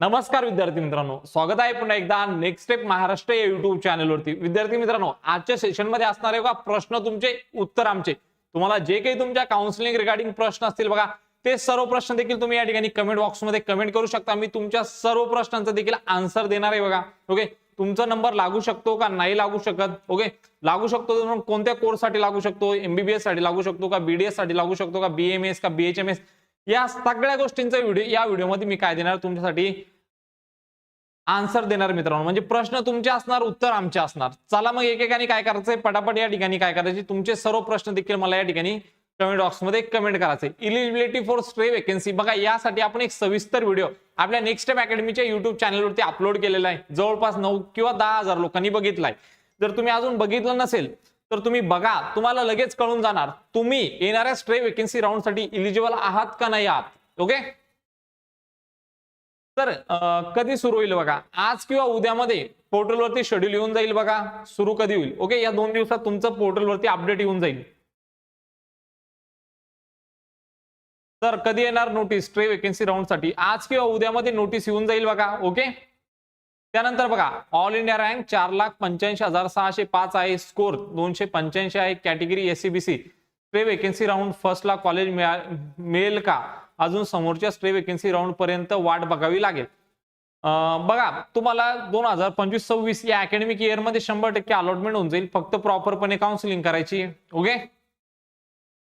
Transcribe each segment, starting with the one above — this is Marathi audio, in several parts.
नमस्कार विद्यार्थी मित्रांनो. स्वागत आहे पुन्हा एकदा नेक्स्ट स्टेप महाराष्ट्र या युट्यूब चॅनलवरती विद्यार्थी मित्रांनो आजच्या सेशनमध्ये असणारे बघा प्रश्न तुमचे उत्तर आमचे. तुम्हाला जे काही तुमच्या काउन्सिलिंग रिगार्डिंग प्रश्न असतील बघा ते सर्व प्रश्न देखील तुम्ही या ठिकाणी कमेंट बॉक्समध्ये कमेंट करू शकता. मी तुमच्या सर्व प्रश्नांचं देखील आन्सर देणार आहे बघा. ओके तुमचा नंबर लागू शकतो का? नाही लागू शकत. ओके लागू शकतो कोणत्या कोर्ससाठी लागू शकतो? एमबीबीएससाठी लागू शकतो का? बीडीएससाठी लागू शकतो का? बीएमएस का? बीएचएमएस या सगळ्या गोष्टींचा व्हिडिओ या व्हिडिओमध्ये मी काय देणार? तुमच्यासाठी आन्सर देणार मित्रांनो. म्हणजे प्रश्न तुमचे असणार उत्तर आमचे असणार. चला मग एकेकाने काय करायचंय? पटापट या ठिकाणी काय करायचे तुमचे सर्व प्रश्न देखील मला या ठिकाणी कमेंट बॉक्समध्ये कमेंट करायचे इलिजिबिलिटी फॉर स्ट्रे वेकन्सी बघा यासाठी आपण एक सविस्तर व्हिडिओ आपल्या नेक्स्ट टाइम अकॅडमीच्या युट्यूब चॅनलवरती अपलोड केलेला आहे. जवळपास नऊ किंवा दहा हजार लोकांनी बघितलाय. जर तुम्ही अजून बघितलं नसेल तर तुम्ही बघा तुम्हाला लगेच कळून जाणार तुम्ही येणाऱ्या स्ट्रे वेकन्सी राऊंडसाठी इलिजिबल आहात का नाही आहात ओके तर कधी सुरू होईल बघा? आज किंवा उद्यामध्ये पोर्टलवरती शेड्यूल येऊन जाईल बघा सुरू कधी होईल ओके या दोन दिवसात तुमचं पोर्टलवरती अपडेट येऊन जाईल. तर कधी येणार नोटीस ट्रे वेकन्सी राऊंडसाठी आज किंवा उद्यामध्ये नोटीस येऊन जाईल बघा ओके त्यानंतर बघा ऑल इंडिया रँक चार लाख पंच्याऐंशी हजार सहाशे पाच आहे स्कोर दोनशे पंच्याऐंशी आहे category SCBC stray vacancy round फर्स्टला college मिळेल का? अजून समोरच्या स्ट्रे वेकेन्सी राऊंड पर्यंत वाट बघावी लागेल. बघा तुम्हाला दोन हजार पंचवीस सव्वीस या अकॅडमिक इयरमध्ये शंभर टक्के अलॉटमेंट होऊन जाईल फक्त प्रॉपरपणे काउन्सिलिंग करायची ओके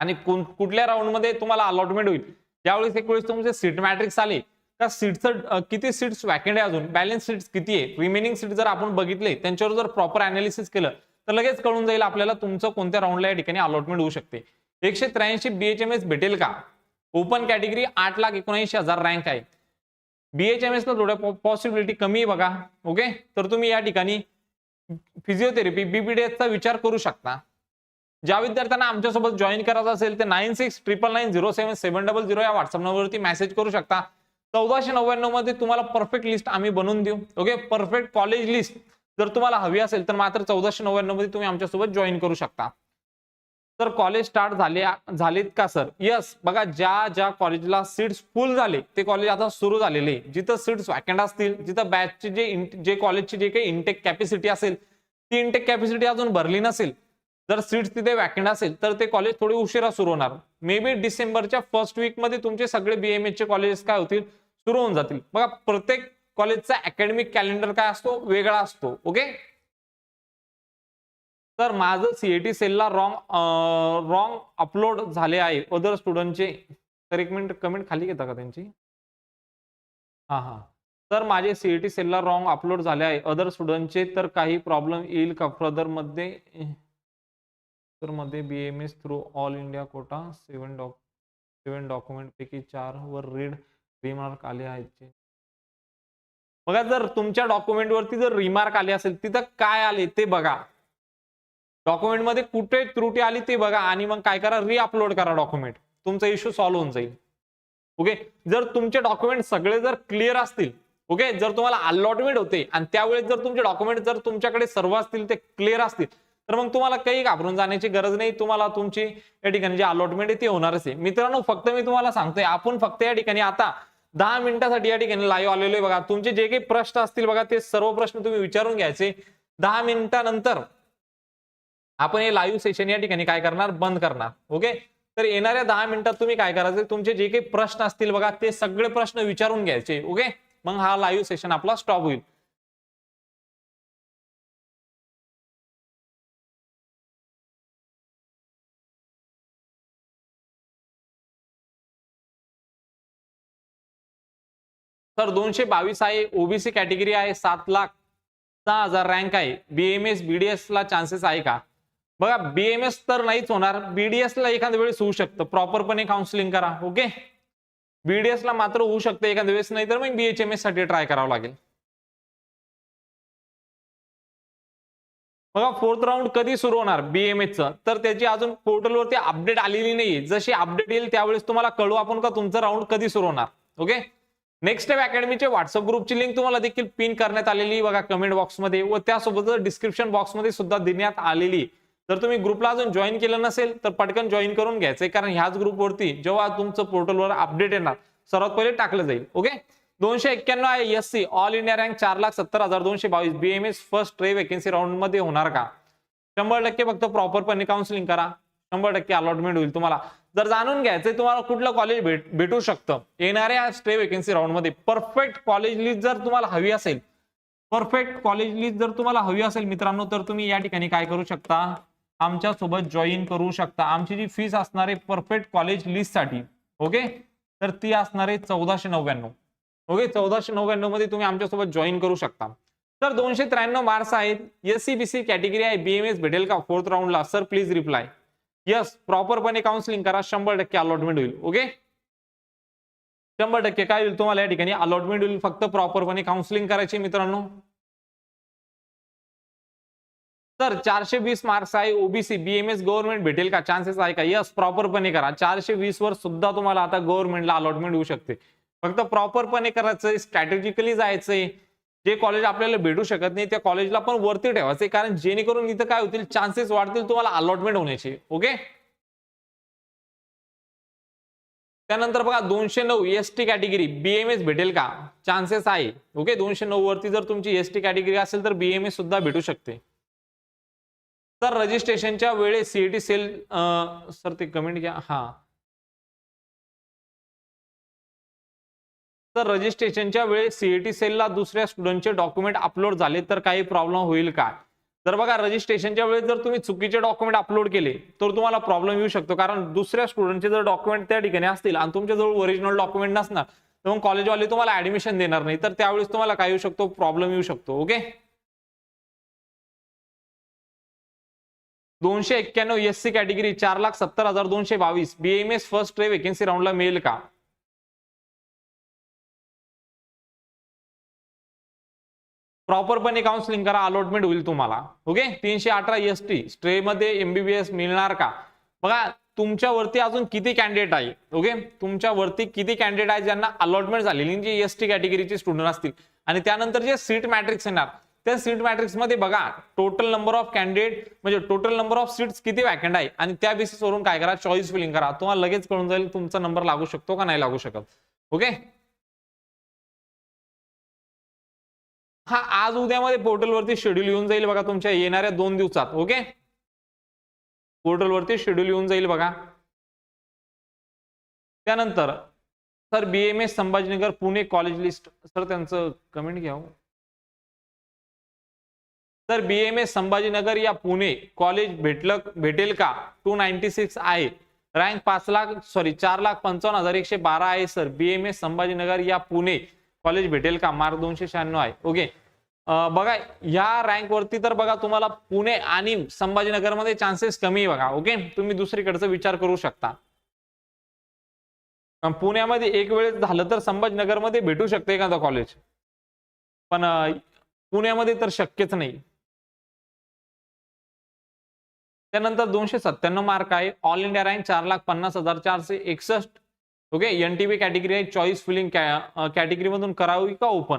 आणि कुठल्या राऊंडमध्ये तुम्हाला अलॉटमेंट होईल? त्यावेळेस एक वेळेस तुमचे सीट मॅट्रिक्स आले. त्या सीटचं किती सीट्स वॅकेंट आहे अजून? बॅलन्स सीट्स किती आहे? रिमेनिंग सीट जर आपण बघितले त्यांच्यावर जर प्रॉपर अनालिसिस केलं तर लगेच कळून जाईल आपल्याला तुमचं कोणत्या राऊंडला या ठिकाणी अलॉटमेंट होऊ शकते. एकशे त्र्याऐंशी बीएचएमएस भेटेल का? ओपन कॅटेगरी आठ लाख एकोणऐंशी हजार रँक आहे. बीएचएमएस ला थोड्या पॉसिबिलिटी कमी आहे बघा ओके तर तुम्ही या ठिकाणी फिजिओथेरपी बीपीडीएसचा विचार करू शकता. ज्या विद्यार्थ्यांना आमच्यासोबत जॉईन करायचं असेल ते nine six triple nine zero seven seven double zero या व्हॉट्सअप नंबरवरती मेसेज करू शकता. चौदाशे नव्याण्णवमध्ये तुम्हाला परफेक्ट लिस्ट आम्ही बनवून देऊ. ओके परफेक्ट कॉलेज लिस्ट जर तुम्हाला हवी असेल तर मात्र चौदाशे नव्याण्णवमध्ये तुम्ही आमच्यासोबत जॉईन करू शकता. तर कॉलेज स्टार्ट झाले झालेत का सर यस बघा ज्या ज्या कॉलेजला सीट्स फुल झाले ते कॉलेज आता सुरू झालेले. जिथं सीट्स वॅकंट असतील जिथं बॅचचे जे जे कॉलेजची जे काही इंटेक कॅपॅसिटी असेल ती इंटेक कॅपॅसिटी अजून भरली नसेल. जर सीट्स तिथे वॅकंट असेल तर ते कॉलेज थोडे उशिरा सुरू होणार. मे बी डिसेंबरच्या फर्स्ट वीकमध्ये तुमचे सगळे बीएमएच चे कॉलेजेस काय होतील? सुरू होऊन जातील. बघा प्रत्येक कॉलेजचा अकॅडमिक कॅलेंडर काय असतो? वेगळा असतो. ओके तर माझं सीएटी सेलला रॉंग रॉंग अपलोड झाले आहे. अदर स्टुडंटचे तर एक मिनिट कमेंट खाली घेता का त्यांची? हा हा. तर माझे सीएटी सेलला रॉंग अपलोड झाले आहे. अदर स्टुडंटचे तर काही प्रॉब्लेम येईल का? फ्रदरमध्ये तर मध्ये B M S through all India quota seven doc seven document पैकी चार वर रीड रिमार्क आले आहेत. बघा जर तुमच्या डॉक्युमेंट वरती जर रिमार्क आले असेल तिथं काय आले ते बघा. डॉक्युमेंटमध्ये कुठे त्रुटी आली ते बघा आणि मग काय करा रिअपलोड करा डॉक्युमेंट तुमचा इश्यू सॉल्व्ह होऊन जाईल. ओके जर तुमचे डॉक्युमेंट सगळे जर क्लिअर असतील ओके जर तुम्हाला अलॉटमेंट होते आणि त्यावेळेस जर तुमचे डॉक्युमेंट जर तुमच्याकडे सर्व असतील ते क्लिअर असतील तर मग तुम्हाला काही घाबरून जाण्याची गरज नाही. तुम्हाला तुमची या ठिकाणी जे अलॉटमेंट आहे ते होणारच आहे. मित्रांनो फक्त मी तुम्हाला सांगतोय आपण फक्त या ठिकाणी आता दहा मिनिटासाठी या ठिकाणी लाईव्ह आलेलो आहे बघा. तुमचे जे काही प्रश्न असतील बघा ते सर्व प्रश्न तुम्ही विचारून घ्यायचे. दहा मिनिटानंतर आपण हे लाईव्ह सेशन या ठिकाणी काय करणार? बंद करणार. ओके तर येणाऱ्या दहा मिनिटात तुम्ही काय करायचं? तुमचे जे काही प्रश्न असतील बघा ते सगळे प्रश्न विचारून घ्यायचे. ओके मग हा लाईव्ह सेशन आपला स्टॉप होईल. तर दोनशे बावीस आहे ओबीसी कॅटेगरी आहे सात लाख सहा हजार रँक आहे. बीएमएस बीडीएस ला चान्सेस आहे का? बघा बीएमएस तर नाहीच होणार. बीडीएस ला एखाद्या वेळेस होऊ शकतं. प्रॉपरपणे काउन्सिलिंग करा ओके बीडीएस ला मात्र होऊ शकतं एखाद्या वेळेस नाही तर मग बीएचएमएससाठी ट्राय करावं लागेल. बघा फोर्थ राऊंड कधी सुरू होणार BMS तर त्याची अजून पोर्टलवरती अपडेट आलेली नाही जशी अपडेट येईल त्यावेळेस तुम्हाला कळू आपण का तुमचं राऊंड कधी सुरू होणार ओके नेक्स्ट स्टेप अकॅडमीचे व्हॉट्सअप ग्रुपची लिंक तुम्हाला देखील पिन करण्यात आलेली बघा कमेंट बॉक्समध्ये व त्यासोबतच डिस्क्रिप्शन बॉक्समध्ये सुद्धा देण्यात आलेली जर तुम्ही ग्रुपला अजून जॉईन केलं नसेल तर पटकन जॉईन करून घ्यायचंय कारण ह्याच ग्रुपवरती जेव्हा तुमचं पोर्टलवर अपडेट येणार सर्वात पहिले टाकलं जाईल. ओके दोनशे एक्क्याण्णव आहे S C all India rank चार लाख सत्तर हजार दोनशे बावीस. बीएमएस फर्स्ट ट्रे वेकेन्सी राऊंडमध्ये होणार का? शंभर टक्के फक्त प्रॉपरपणे काउन्सिलिंग करा. शंभर टक्के अलॉटमेंट होईल तुम्हाला. जर जाणून घ्यायचं तुम्हाला कुठलं कॉलेज भेट भेटू शकतं. येणाऱ्या स्टे वेकेन्सी राऊंडमध्ये परफेक्ट कॉलेज लिस्ट जर तुम्हाला हवी असेल परफेक्ट कॉलेज लिस्ट जर तुम्हाला हवी असेल मित्रांनो तर तुम्ही या ठिकाणी काय करू शकता? आमच्यासोबत जॉईन करू शकता. आमची जी फीस असणार आहे परफेक्ट कॉलेज लिस्टसाठी ओके तर ती असणार आहे चौदाशे नव्याण्णव. ओके चौदाशे नव्याण्णवमध्ये तुम्ही आमच्यासोबत जॉईन करू शकता. तर दोनशे त्र्याण्णव मार्क्स आहेत. S C B C category आहे. बीएमएस भेटेल का? फोर्थ राऊंडला सर प्लीज रिप्लाय यस प्रॉपरपणे काउन्सिलिंग करा शंभर टक्के अलॉटमेंट होईल ओके शंभर टक्के काय होईल तुम्हाला या ठिकाणी? अलॉटमेंट होईल फक्त प्रॉपरपणे काउन्सिलिंग करायची मित्रांनो. तर चारशे वीस मार्क्स आहे ओबीसी बीएमएस गव्हर्नमेंट भेटेल का? चान्सेस आहे का? यस प्रॉपरपणे करा. चारशे वीस वर सुद्धा तुम्हाला आता गव्हर्नमेंटला अलॉटमेंट होऊ शकते. फक्त प्रॉपरपणे करायचंय स्ट्रॅटेजिकली जायचंय. जे कॉलेज आपल्याला भेटू शकत नाही त्या कॉलेजला पण वरती ठेवायचे कारण जेणेकरून इथं काय होतील? चान्सेस वाढतील तुम्हाला अलॉटमेंट होण्याचे. ओके त्यानंतर बघा दोनशे नऊ एस टी कॅटेगरी बीएमएस भेटेल का? चान्सेस आहे. ओके दोनशे नऊ वरती जर तुमची एस टी कॅटेगरी असेल तर बीएमएस सुद्धा भेटू शकते. तर रजिस्ट्रेशनच्या वेळेस सीईटी सेल सर ते कमेंट घ्या. हा. तर रजिस्ट्रेशनच्या वेळेस सीईटी सेलला दुसऱ्या स्टुडंटचे डॉक्युमेंट अपलोड झाले तर काही प्रॉब्लेम होईल का? तर बघा रजिस्ट्रेशनच्या वेळेस जर तुम्ही चुकीचे डॉक्युमेंट अपलोड केले तर तुम्हाला प्रॉब्लेम येऊ शकतो. कारण दुसऱ्या स्टुडंटचे जर डॉक्युमेंट त्या ठिकाणी असतील आणि तुमच्याजवळ ओरिजिनल डॉक्युमेंट नसणार तर मग कॉलेजवाले तुम्हाला ऍडमिशन देणार नाही. तर त्यावेळेस तुम्हाला काय येऊ शकतो? प्रॉब्लेम येऊ शकतो. ओके दोनशे एक्क्याण्णव एस सी कॅटेगरी चार लाख सत्तर हजार दोनशे बावीस. बीएमएस फर्स्ट ट्रे वेकेन्सी राऊंडला मिळेल का? प्रॉपरपणे काउन्सिलिंग करा अलॉटमेंट होईल तुम्हाला. ओके तीनशे अठरा एस टी स्ट्रे मध्ये एमबीबीएस मिळणार का? बघा तुमच्यावरती अजून किती कॅन्डिडेट आहे? ओके तुमच्यावरती किती कॅन्डिडेट आहे ज्यांना अलॉटमेंट झालेली? जे एस टी कॅटेगरीचे स्टुडंट असतील. आणि त्यानंतर जे सीट मॅट्रिक्स येणार त्या सीट मॅट्रिक्समध्ये बघा टोटल नंबर ऑफ कॅन्डिडेट म्हणजे टोटल नंबर ऑफ सीट्स किती वॅकंट आहे? आणि त्या बेसिसवरून काय करा? चॉईस फिलिंग करा. तुम्हाला लगेच कळून जाईल तुमचा नंबर लागू शकतो का नाही लागू शकत. ओके हा आज उद्यामध्ये पोर्टलवरती शेड्यूल येऊन जाईल बघा तुमच्या. येणाऱ्या दोन दिवसात ओके? पोर्टलवरती शेड्यूल येऊन जाईल बघा. त्यानंतर sir BMS Sambhajinagar Pune college list sir त्यांचं कमेंट घ्या हो. Sir B M BMS Sambhajinagar या पुणे कॉलेज भेटलं भेटेल का? टू नाईन्टी सिक्स आहे. रँक पाच लाख सॉरी चार लाख पंचावन्न हजार एकशे बारा आहे सर. बीएमएस संभाजीनगर या पुणे कॉलेज भेटेल का? मार्क दोनशे शहाण्णव आहे. ओके बघा या रँक वरती तर बघा तुम्हाला पुणे आणि संभाजीनगरमध्ये चान्सेस कमी आहे बघा. ओके तुम्ही दुसरीकडचा विचार करू शकता. पुण्यामध्ये एक वेळेस झालं तर संभाजीनगरमध्ये भेटू शकते एखादा कॉलेज पण पुण्यामध्ये तर शक्यच नाही. त्यानंतर दोनशे सत्त्याण्णव मार्क आहे. ऑल इंडिया रँक चार लाख पन्नास हजार चारशे एकसष्ट. ओके एनटीबी कॅटेगरी आहे चॉईस फिलिंग कॅटेगरी मधून करावी का ओपन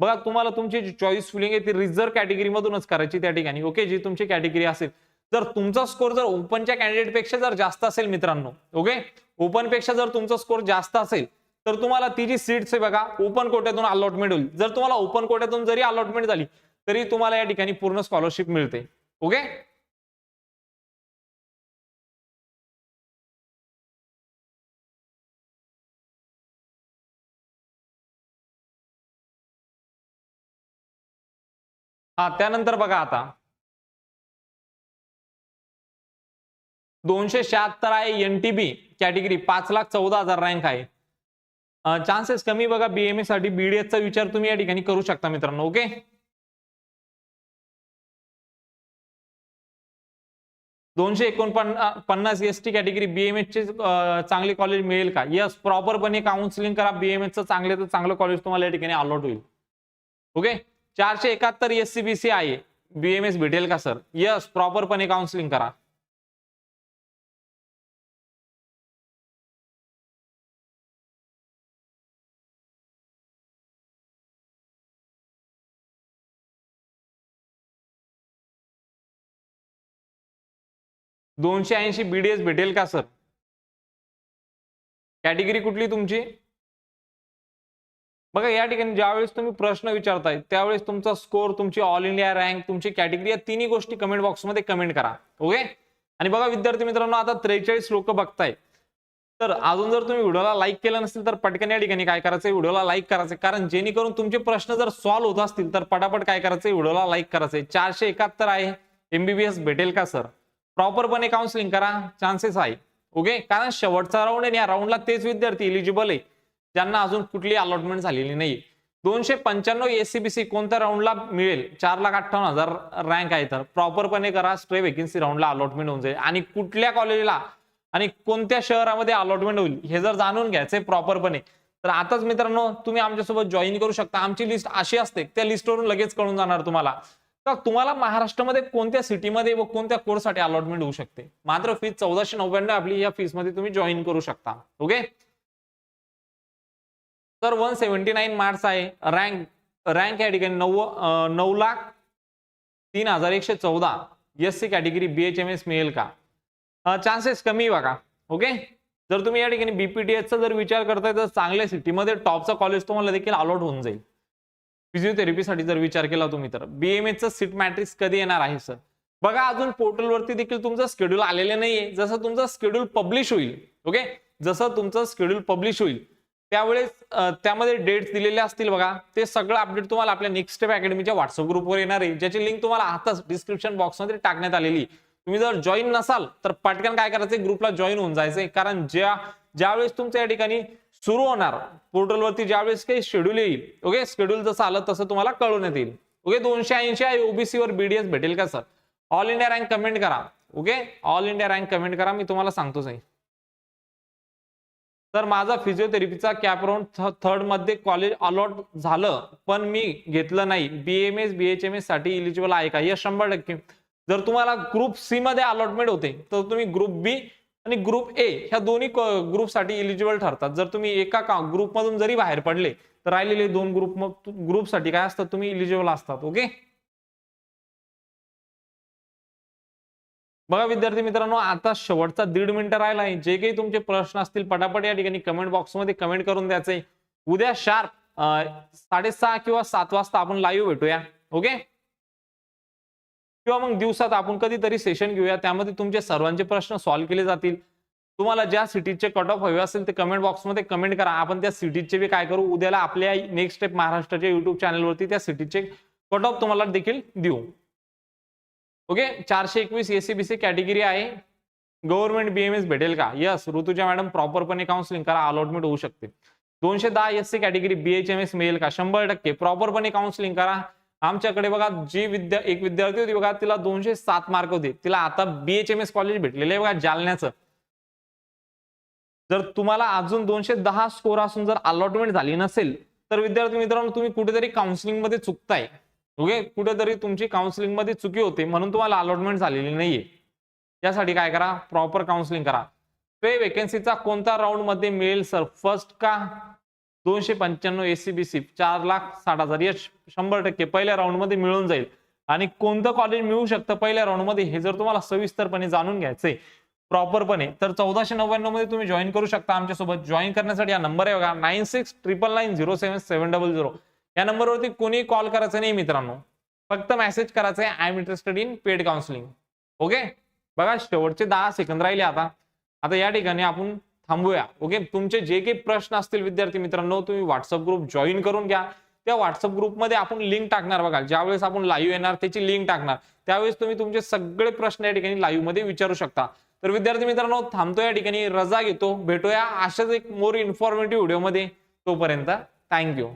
बघा तुम्हाला तुमची जी चॉईस फिलिंग आहे ती रिझर्व्ह कॅटेगरी मधूनच करायची त्या ठिकाणी. ओके जी तुमची कॅटेगरी असेल. जर तुमचा स्कोर जर ओपनच्या कॅन्डिडेटपेक्षा जर जास्त असेल मित्रांनो ओके ओपनपेक्षा जर तुमचा स्कोर जास्त असेल तर तुम्हाला ती जी सीट्स आहे बघा ओपन कोट्यातून अलॉटमेंट होईल. जर तुम्हाला ओपन कोट्यातून जरी अलॉटमेंट झाली तरी तुम्हाला या ठिकाणी पूर्ण स्कॉलरशिप मिळते. ओके हा त्यानंतर बघा आता. दोनशे शहात्तर आहे एन टी बी कॅटेगरी पाच लाख चौदा हजार रँक आहे. चान्सेस कमी बघा बीएमए साठी बीडीएस चा विचार तुम्ही या ठिकाणी करू शकता मित्रांनो ओके? दोनशे एकोणपन्नास पन्नास एस टी कॅटेगरी बीएमएस चे चांगले कॉलेज मिळेल का? यस प्रॉपरपणे काउन्सिलिंग करा बीएमएसचं चांगले तर चांगलं कॉलेज तुम्हाला या ठिकाणी अलॉट होईल. ओके? चारशे एकाहत्तर एस सी बी सी आहे. बीएमएस भेटेल का सर यस प्रॉपरपणे काउन्सिलिंग करा. दोनशे ऐंशी बीडीएस भेटेल का सर कॅटेगरी कुठली तुमची? बघा या ठिकाणी ज्यावेळेस तुम्ही प्रश्न विचारताय त्यावेळेस तुमचा स्कोर तुमची ऑल इंडिया रँक तुमची कॅटेगरी या तिन्ही गोष्टी कमेंट बॉक्समध्ये कमेंट करा ओके आणि बघा विद्यार्थी मित्रांनो आता त्रेचाळीस लोक बघताय. तर अजून जर तुम्ही व्हिडिओला लाईक केलं नसेल तर पटकन या ठिकाणी काय करायचं व्हिडिओला लाईक करायचं कारण जेणेकरून तुमचे प्रश्न जर सॉल्व्ह होत असतील तर पटापट काय करायचं व्हिडिओला लाईक करायचंय. चारशे एकाहत्तर आहे. एमबीबीएस भेटेल का सर प्रॉपरपणे काउन्सिलिंग करा. चान्सेस आहे ओके कारण शेवटचा राऊंड आहे या राऊंडला तेच विद्यार्थी इलिजिबल आहे. ज्यांना अजून कुठली अलॉटमेंट झालेली नाही दोनशे पंच्याण्णव एससीबीसी कोणत्या राऊंडला मिळेल? चार लाख अठ्ठावन्न हजार रँक आहे तर. प्रॉपरपणे करा स्ट्रे वेकेन्सी राऊंडला अलॉटमेंट होऊन जाईल. आणि कुठल्या कॉलेजला आणि कोणत्या शहरामध्ये अलॉटमेंट होईल हे जर जाणून घ्यायचंय प्रॉपरपणे तर आताच मित्रांनो तुम्ही आमच्यासोबत जॉईन करू शकता. आमची लिस्ट अशी असते त्या लिस्टवरून लगेच कळून जाणार तुम्हाला. तर तुम्हाला महाराष्ट्रामध्ये कोणत्या सिटीमध्ये व कोणत्या कोर्ससाठी अलॉटमेंट होऊ शकते? मात्र फीस चौदाशे नव्याण्णव आपली या फीसमध्ये तुम्ही जॉईन करू शकता. ओके तर वन सेव्हन्टी नाईन मार्क्स आहे. रँक रँक या ठिकाणी नऊ नऊ लाख तीन हजार एकशे चौदा. S C category B H M S मिळेल का? चान्सेस कमी आहे बघा. ओके जर तुम्ही या ठिकाणी बीपीटीएसचा जर विचार करताय तर चांगल्या सिटीमध्ये टॉपचा कॉलेज तुम्हाला देखील अलॉट होऊन जाईल. फिजिओथेरपीसाठी जर विचार केला तुम्ही तर बीएमएचं सीट मॅट्रिक्स कधी येणार आहे सर बघा अजून पोर्टलवरती देखील तुमचं स्केड्यूल आलेलं नाहीये. जसं तुमचं स्केड्यूल पब्लिश होईल ओके जसं तुमचं स्केड्यूल पब्लिश होईल त्यावेळेस त्यामध्ये डेट्स दिलेले असतील बघा. ते सगळं अपडेट तुम्हाला आपल्या नेक्स्ट स्टेप अकॅडमीच्या व्हॉट्सअप ग्रुपवर येणार आहे. ज्याची लिंक तुम्हाला आताच डिस्क्रिप्शन बॉक्समध्ये टाकण्यात आलेली तुम्ही जर जॉईन नसाल तर पटकन काय करायचं ग्रुपला जॉईन होऊन जायचंय कारण ज्या ज्यावेळेस तुमच्या या ठिकाणी सुरू होणार पोर्टलवरती ज्यावेळेस काही शेड्यूल येईल ओके शेड्यूल जसं आलं तसं तुम्हाला कळवण्यात येईल. ओके दोनशे ऐंशी आहे ओबीसी वर बीडीएस भेटेल का sir all India rank comment करा okay all India rank comment करा मी तुम्हाला सांगतोच आहे. तर माझा फिजिओथेरपीचा कॅप राऊंड थर्डमध्ये कॉलेज अलॉट झालं पण मी घेतलं नाही. बीएमएस बीएचएमएससाठी इलिजिबल आहे का? या शंभर टक्के. जर तुम्हाला ग्रुप सी मध्ये अलॉटमेंट होते तर तुम्ही ग्रुप बी आणि ग्रुप ए ह्या दोन्ही ग्रुपसाठी इलिजिबल ठरतात. जर तुम्ही एका ग्रुपमधून जरी बाहेर पडले तर राहिलेले दोन ग्रुप मग ग्रुपसाठी काय असतात? तुम्ही इलिजिबल असतात ओके बघा विद्यार्थी मित्रांनो आता शेवटचा दीड मिनिटं आहे जे काही तुमचे प्रश्न असतील पटापट या ठिकाणी कमेंट बॉक्समध्ये कमेंट करून द्यायचे उद्या शार्प साडेसहा किंवा सात वाजता आपण लाईव्ह भेटूया. ओके किंवा मग दिवसात आपण कधीतरी सेशन घेऊया. त्यामध्ये तुमचे सर्वांचे प्रश्न सॉल्व्ह केले जातील. तुम्हाला ज्या सिटीचे कट ऑफ हवे असेल ते कमेंट बॉक्समध्ये कमेंट करा. आपण त्या सिटीचे बी काय करू? उद्याला आपल्या नेक्स्ट स्टेप महाराष्ट्राच्या युट्यूब चॅनलवरती त्या सिटीचे कट ऑफ तुम्हाला देखील देऊ. ओके चारशे एकवीस एसीबीसी कॅटेगरी आहे. गव्हर्नमेंट बीएमएस भेटेल का? यस ऋतुजा मॅडम प्रॉपरपणे काउन्सिलिंग करा अलॉटमेंट होऊ शकते. दोनशे दहा एस सी कॅटेगरी बीएचएमएस मिळेल का? शंभर टक्के. प्रॉपरपणे काउन्सिलिंग करा. आमच्याकडे बघा जी विद्या एक विद्यार्थी होती बघा तिला दोनशे सात मार्क होते. तिला आता बीएचएमएस कॉलेज भेटलेलं आहे बघा जालन्याचं. जर तुम्हाला अजून दोनशे दहा स्कोर असून जर अलॉटमेंट झाली नसेल तर विद्यार्थी मित्रांनो तुम्ही कुठेतरी काउन्सिलिंगमध्ये चुकताय. ओके? कुठेतरी तुमची काउन्सिलिंगमध्ये चुकी होते म्हणून तुम्हाला अलॉटमेंट झालेली नाहीये. यासाठी काय करा? प्रॉपर काउन्सिलिंग करा. पे वेकेन्सीचा कोणत्या राऊंडमध्ये मिळेल सर फर्स्ट का? दोनशे पंच्याण्णव एसीबीसी चार लाख साठ हजार. यश शंभर टक्के. पहिल्या राऊंडमध्ये मिळून जाईल. आणि कोणतं कॉलेज मिळू शकतं पहिल्या राऊंडमध्ये हे जर तुम्हाला सविस्तरपणे जाणून घ्यायचंय प्रॉपरपणे तर चौदाशे नव्याण्णवमध्ये तुम्ही जॉईन करू शकता आमच्यासोबत. जॉईन करण्यासाठी हा नंबर आहे बघा. Nine six triple nine zero seven seven double zero. या नंबरवरती कोणी कॉल करायचं नाही मित्रांनो. फक्त मेसेज करायचं आहे I am interested in paid counselling okay? बघा शेवटचे दहा सेकंद राहिले आता. आता या ठिकाणी आपण थांबूया. ओके? तुमचे जे काही प्रश्न असतील विद्यार्थी मित्रांनो तुम्ही व्हॉट्सअप ग्रुप जॉईन करून घ्या. त्या व्हॉट्सअप ग्रुपमध्ये आपण लिंक टाकणार बघा. ज्यावेळेस आपण लाईव्ह येणार त्याची लिंक टाकणार. त्यावेळेस तुम्ही तुमचे सगळे प्रश्न या ठिकाणी लाईव्हमध्ये विचारू शकता. तर विद्यार्थी मित्रांनो थांबतो या ठिकाणी रजा घेतो. भेटूया अशाच एक मोर इन्फॉर्मेटिव्ह व्हिडिओमध्ये तोपर्यंत थँक्यू